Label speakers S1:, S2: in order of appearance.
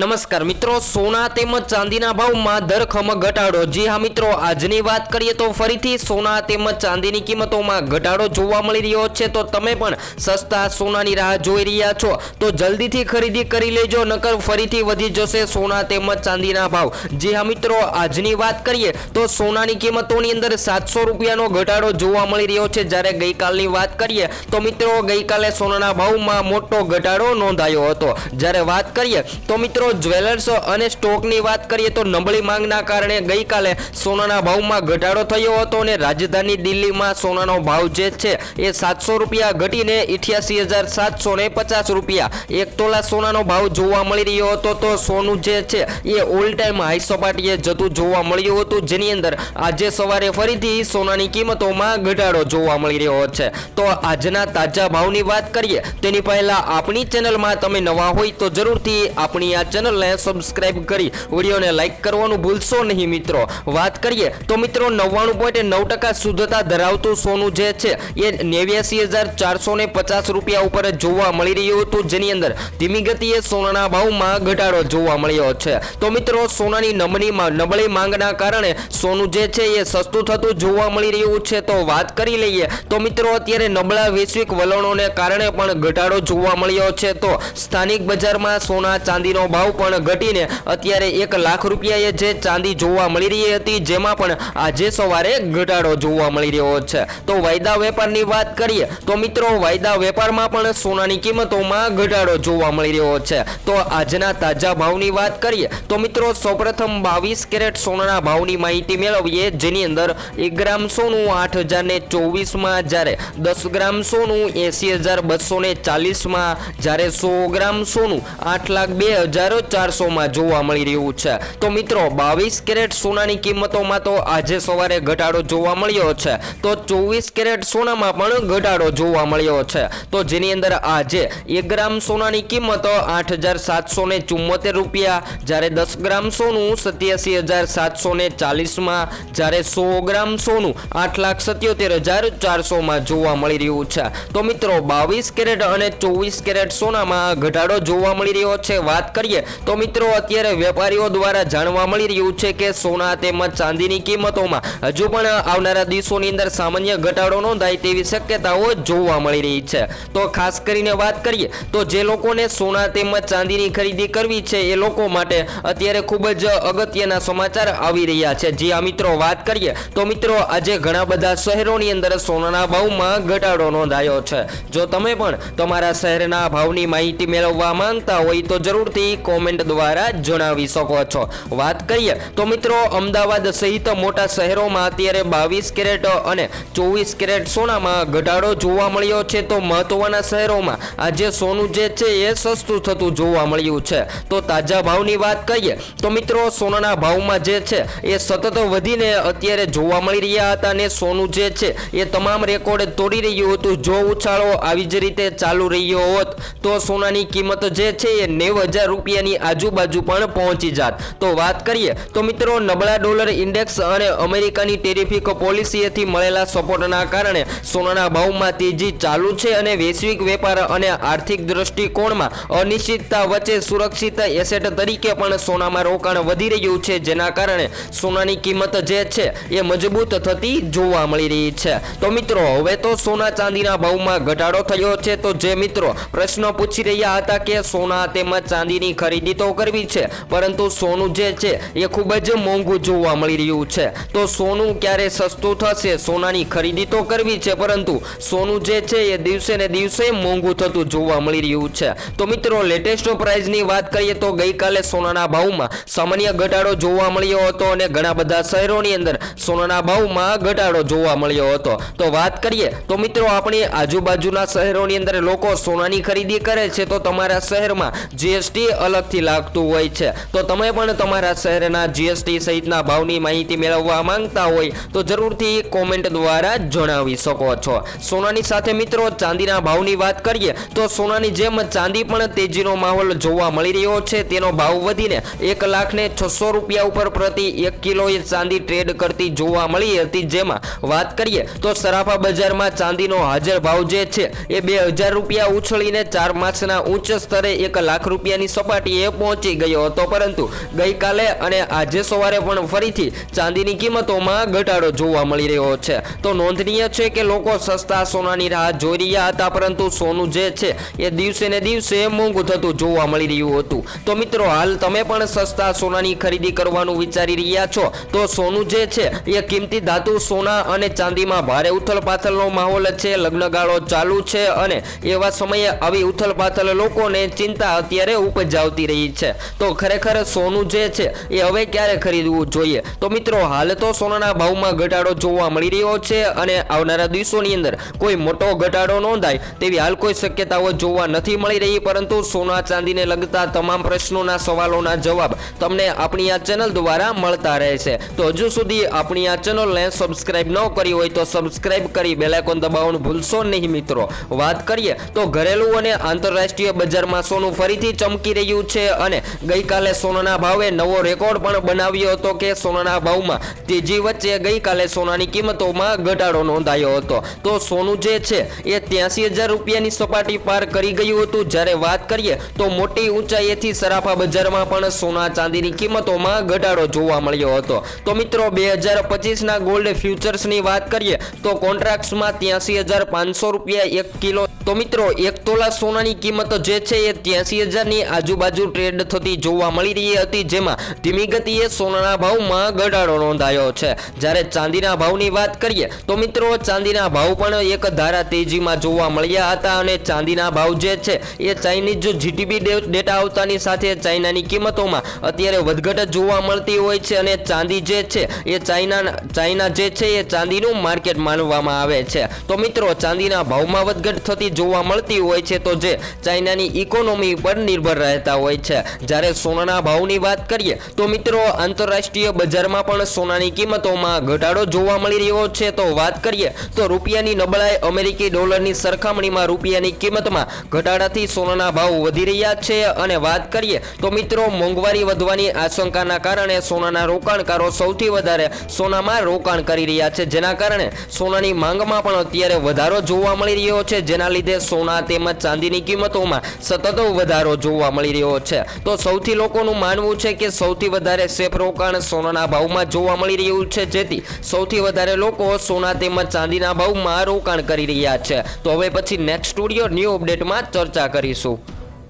S1: નમસ્કાર મિત્રો, સોના તેમજ ચાંદીના ભાવમાં ધરખમ ઘટાડો. જી હા મિત્રો, આજની વાત કરીએ તો ફરીથી સોના તેમજ ચાંદીની કિંમતોમાં ઘટાડો જોવા મળી રહ્યો છે. તો તમે પણ સસ્તા સોનાની રાહ જોઈ રહ્યા છો. તો જલ્દીથી ખરીદી કરી લેજો, નકર ફરીથી વધી જશે સોના તેમજ ચાંદીના ભાવ. જી હા મિત્રો, આજની વાત કરીએ તો સોનાની કિંમતોની અંદર સાતસો રૂપિયાનો ઘટાડો જોવા મળી રહ્યો છે. જ્યારે ગઈકાલની વાત કરીએ તો મિત્રો, ગઈકાલે સોનાના ભાવમાં મોટો ઘટાડો નોંધાયો હતો. જ્યારે વાત કરીએ તો મિત્રો જ્વેલર્સ અને સ્ટોકની વાત કરીએ તો નબળી માંગના કારણે ગઈકાલે સોનાના ભાવમાં ઘટાડો થયો હતો અને રાજધાની દિલ્હીમાં સોનાનો ભાવ જે છે એ સાતસો રૂપિયા ઘટીને ઇઠ્યાસી હજાર સાતસો ને પચાસ રૂપિયા. એક તોલા સોનાનો ભાવ જોવા મળી રહ્યો હતો તો સોનું જે છે એ ઓલ ટાઈમ હાઈ સપાટીએ જતું જોવા મળ્યું હતું. જેની અંદર આજે સવારે ફરીથી સોનાની કિંમતોમાં ઘટાડો જોવા મળી રહ્યો છે. તો આજના તાજા ભાવની વાત કરીએ, તેની પહેલા આપણી ચેનલમાં તમે નવા હોય તો જરૂરથી આપણી આ ચેનલને સબસ્ક્રાઇબ કરી વિડીયોને લાઈક કરવાનું ભૂલશો નહીં મિત્રો. વાત કરીએ તો મિત્રો નવ્વાણું પોઈન્ટ નવ ટકા શુદ્ધતા ધરાવતું સોનું જે છે, એ નેવ્યાસી હજાર ચારસો ને પચાસ રૂપિયા ઉપર જોવા મળી રહ્યું હતું. જેની અંદર ધીમી ગતિએ સોનાના ભાવમાં ઘટાડો જોવા મળ્યો છે. તો મિત્રો સોનાની નબળી નબળી માંગના કારણે સોનું જે છે, એ સસ્તું થતું જોવા મળી રહ્યું છે. તો વાત કરી લઈએ તો મિત્રો અત્યારે નબળા વૈશ્વિક વલણોને કારણે પણ ઘટાડો જોવા મળ્યો છે. તો સ્થાનિક બજારમાં સોના ચાંદીનો ભાવ પણ ઘટીને અત્યારે એક લાખ રૂપિયાએ જે ચાંદી જોવા મળી રહી હતી, જેમાં પણ આજે સવારે ઘટાડો જોવા મળી રહ્યો છે. તો વાયદા વેપારની વાત કરીએ, તો મિત્રો વાયદા વેપારમાં પણ સોનાની કિંમતોમાં ઘટાડો જોવા મળી રહ્યો છે. તો આજના તાજા ભાવની વાત કરીએ, તો મિત્રો સૌપ્રથમ બાવીસ કેરેટ સોનાના ભાવની માહિતી મેળવીએ, જેની અંદર એક ગ્રામ સોનું આઠ હજાર ને ચોવીસમાં જ્યારે દસ ગ્રામ સોનું એસી હજાર બસો ને ચાલીસમાં, જ્યારે સો ગ્રામ સોનું આઠ લાખ બે હજાર ચારસોમાં જોવા મળી રહ્યું છે. તો મિત્રો, બાવીસ કેરેટ સોનાની કિંમતોમાં તો આજે સવારે ઘટાડો જોવા મળ્યો છે. તો ચોવીસ કેરેટ સોનામાં પણ ઘટાડો જોવા મળ્યો છે. તો જેની અંદર આજે એક ગ્રામ સોનાની કિંમત આઠ હજાર સાતસો ને ચુમ્મોતેર રૂપિયા, જ્યારે દસ ગ્રામ સોનું સત્યાસી હજાર સાતસો ને ચાલીસમાં, જ્યારે સો ગ્રામ સોનું આઠ લાખ સત્યોતેર હજાર ચારસોમાં જોવા મળી રહ્યું છે. તો મિત્રો, બાવીસ કેરેટ અને ચોવીસ કેરેટ સોનામાં ઘટાડો જોવા મળી રહ્યો છે. વાત કરીએ તો મિત્રો, અત્યારે વેપારીઓ દ્વારા જાણવા મળી રહ્યું છે કે સોના તેમજ ચાંદીની કિંમતોમાં હજુ પણ આવનારા દિવસોની અંદર સામાન્ય ઘટાડો નોંધાય તેવી શક્યતાઓ જોવા મળી રહી છે. તો ખાસ કરીને વાત કરીએ, તો જે લોકોને સોના તેમજ ચાંદીની ખરીદી કરવી છે, એ લોકો માટે અત્યારે ખૂબ જ અગત્યના સમાચાર આવી રહ્યા છે. જે આ મિત્રો, વાત કરીએ, તો મિત્રો, આજે ઘણા બધા શહેરોની અંદર સોનાના ભાવમાં ઘટાડો નોંધાયો છે. જો તમે પણ તમારા શહેરના ભાવની માહિતી મેળવવા માંગતા હોય તો જરૂરથી કોમેન્ટ દ્વારા જણાવી શકો છો. વાત કરીએ તો મિત્રો, અમદાવાદ સહિત મોટા શહેરોમાં અત્યારે બાવીસ કેરેટ અને ચોવીસ કેરેટ સોનામાં ઘટાડો જોવા મળ્યો છે. તો મહત્વના શહેરોમાં આજે સોનું જે છે એ સસ્તું થતું જોવા મળ્યું છે. તો તાજા ભાવની વાત કરીએ તો મિત્રો, સોનાના ભાવમાં જે છે એ સતત વધીને અત્યારે જોવા મળી રહ્યા હતા અને સોનું જે છે એ તમામ રેકોર્ડ તોડી રહ્યું હતું. જો ઉછાળો આવી જ રીતે ચાલુ રહ્યો હોત, તો સોનાની કિંમત જે છે એ નેવ હજાર રૂપિયાની આજુબાજુ પણ પહોંચી જાત. તો વાત કરીએ, તો મિત્રો નબળા ડોલર ઇન્ડેક્સ અને અમેરિકાની ટેરિફિક પોલિસીએથી મળેલા સપોર્ટના કારણે સોનાના ભાવમાં તેજી ચાલુ છે અને વૈશ્વિક વેપાર અને આર્થિક દ્રષ્ટિકોણમાં અનિશ્ચિતતા વચ્ચે સુરક્ષિત એસેટ તરીકે પણ સોનામાં રોકાણ વધી રહ્યું છે, જેના કારણે સોનાની કિંમત જે છે એ મજબૂત થતી જોવા મળી રહી છે. તો મિત્રો, હવે તો સોના ચાંદીના ભાવમાં ઘટાડો થયો છે, તો જે મિત્રો પ્રશ્ન પૂછી રહ્યા હતા કે સોના તેમજ ચાંદીની ખરીદી તો કરવી છે, પરંતુ સોનું જે છે એ ખૂબ જ મોંઘું જોવા મળી રહ્યું છે. તો સોનું ક્યારે સસ્તું થશે? સોનાની ખરીદી તો કરવી છે, પરંતુ સોનું જે છે એ દિવસે ને દિવસે મોંઘું થતું જોવા મળી રહ્યું છે. તો મિત્રો લેટેસ્ટ પ્રાઇઝની વાત કરીએ તો ગઈકાલે સોનાના ભાવમાં સામાન્ય ઘટાડો જોવા મળ્યો હતો અને ઘણા બધા શહેરોની અંદર સોનાના ભાવમાં ઘટાડો જોવા મળ્યો હતો. તો વાત કરીએ તો મિત્રો, આપણી આજુબાજુના શહેરોની અંદર લોકો સોનાની ખરીદી કરે છે. તો તમારા શહેરમાં જીએસટી અલગથી લાગતું હોય છે. તો તમે પણ તમારા શહેરના જીએસટી સહિતના ભાવની માહિતી મેળવવા માંગતા હોય તો જરૂરથી કોમેન્ટ દ્વારા જણાવી શકો છો. સોનાની સાથે મિત્રો, ચાંદીના ભાવની વાત કરીએ તો સોનાની જેમ ચાંદી પણ તેજીનો માહોલ જોવા મળી રહ્યો છે. તેનો ભાવ વધીને એક લાખ ને છસો રૂપિયા ઉપર પ્રતિ એક કિલોએ ચાંદી ટ્રેડ કરતી જોવા મળી હતી. જેમાં વાત કરીએ તો સરાફા બજારમાં ચાંદીનો હાજર ભાવ જે છે એ બે હજાર રૂપિયા ઉછળીને ચાર માસના ઉચ્ચ સ્તરે એક લાખ રૂપિયાની સપાટી સપાટીએ પહોંચી ગયો હતો. પરંતુ ગઈકાલે અને આજે સવારે પણ ફરીથી ચાંદીની કિંમતોમાં ઘટાડો જોવા મળી રહ્યો છે. તો નોંધનીય છે કે લોકો સસ્તા સોનાની રાહ જોઈ રહ્યા હતા, પરંતુ સોનું જે છે એ દિવસે ને દિવસે મોંઘું થતું જોવા મળી રહ્યું હતું. તો મિત્રો, હાલ તમે પણ સસ્તા સોનાની ખરીદી કરવાનું વિચારી રહ્યા છો? તો સોનું જે છે એ કિંમતી ધાતુ, સોના અને ચાંદીમાં ભારે ઉથલપાથલનો માહોલ છે, લગ્નગાળો ચાલુ છે અને એવા સમયે આવી ઉથલપાથલ લોકોને ચિંતા અત્યારે ઉપજાવતી રહી છે. તો ખરેખર સોનું જે છે એ હવે ક્યારે ખરીદવું જોઈએ? તો મિત્રો, હાલ તો સોનાના ભાવમાં ઘટાડો જોવા મળી રહ્યો છે અને આવનારા દિવસોની અંદર કોઈ મોટો ઘટાડો નોંધાય તેવી હાલ કોઈ શક્યતાઓ જોવા નથી મળી રહી, પરંતુ સોના ચાંદીને લગતા તમામ પ્રશ્નોના સવાલોના જવાબ તમને આપણી આ ચેનલ દ્વારા મળતા રહેશે. તો હજુ સુધી આપણી આ ચેનલને સબસ્ક્રાઇબ ન કરી હોય તો સબસ્ક્રાઇબ કરી બેલાઇકોન દબાવવાનું ભૂલશો નહીં મિત્રો. વાત કરીએ તો ઘરેલું અને આંતરરાષ્ટ્રીય બજારમાં સોનું ફરીથી ચમકી રહ્યું છે અને ગઈકાલે સોનાના ભાવે નવો રેકોર્ડ પણ બનાવ્યો હતો કે સોનાના ભાવમાં તેજી વચ્ચે ગઈકાલે સોનાની કિંમતોમાં ઘટાડો નોંધાયો હતો. તો સોનું જે છે એ ત્યાસી હજાર રૂપિયાની સપાટી પાર કરી ગયું હતું. જ્યારે વાત કરીએ તો મોટી ઊંચાઈએથી સરાફા બજારમાં પણ સોના ચાંદીની કિંમતોમાં ઘટાડો જોવા મળ્યો હતો. તો મિત્રો, બે હજાર પચીસના ગોલ્ડ ફ્યુચર્સની વાત કરીએ તો કોન્ટ્રાક્ટ્સમાં ત્યાસી હજાર પાંચસો રૂપિયા એક કિલો તો મિત્રો, એક તોલા સોનાની કિંમત જે છે એ ત્યાંસી હજારની આજુબાજુ ટ્રેડ થતી જોવા મળી રહી હતી, જેમાં ધીમી ગતિએ સોનાના ભાવમાં ઘટાડો નોંધાયો છે. જ્યારે ચાંદીના ભાવની વાત કરીએ, તો મિત્રો, ચાંદીના ભાવ પણ એક ધારા તેજીમાં જોવા મળ્યા હતા અને ચાંદીના ભાવ જે છે એ ચાઇનીઝ જીટીપી ડેટા આવતાની સાથે ચાઇનાની કિંમતોમાં અત્યારે વધઘટ જોવા મળતી હોય છે અને ચાંદી જે છે એ ચાઇના ચાઇના જે છે એ ચાંદીનું માર્કેટ માનવામાં આવે છે. તો મિત્રો, ચાંદીના ભાવમાં વધઘટ થતી જોવા મળતી હોય છે, તો જે ચાઇનાની ઇકોનોમી પર નિર્ભર રહેતા હોય છે. જ્યારે સોનાના ભાવની વાત કરીએ, તો મિત્રો, આંતરરાષ્ટ્રીય બજારમાં પણ સોનાની કિંમતોમાં ઘટાડો જોવા મળી રહ્યો છે. તો વાત કરીએ, તો રૂપિયાની નબળાઈ અમેરિકી ડોલરની સરખામણીમાં રૂપિયાની કિંમતમાં ઘટાડાથી સોનાના ભાવ વધી રહ્યા છે. અને વાત કરીએ, તો મિત્રો, મોંઘવારી વધવાની આશંકાના કારણે સોનાના રોકાણકારો સૌથી વધારે સોનામાં રોકાણ કરી રહ્યા છે. જેના કારણે સોનાની માંગમાં પણ અત્યારે વધારો જોવા મળી રહ્યો છે. જેના લીધે સોના તેમજ ચાંદીની કિંમતોમાં સતત વધારો જોવા મળી રહ્યો છે. તો સૌથી લોકોનું માનવું છે કે સૌથી વધારે સેફ રોકાણ સોનાના ભાવમાં જોવા મળી રહ્યું છે, જેથી સૌથી વધારે લોકો સોના તેમજ ચાંદીના ભાવમાં રોકાણ કરી રહ્યા છે. તો હવે પછી નેક્સ્ટ સ્ટુડિયો ન્યૂ અપડેટમાં ચર્ચા કરીશું.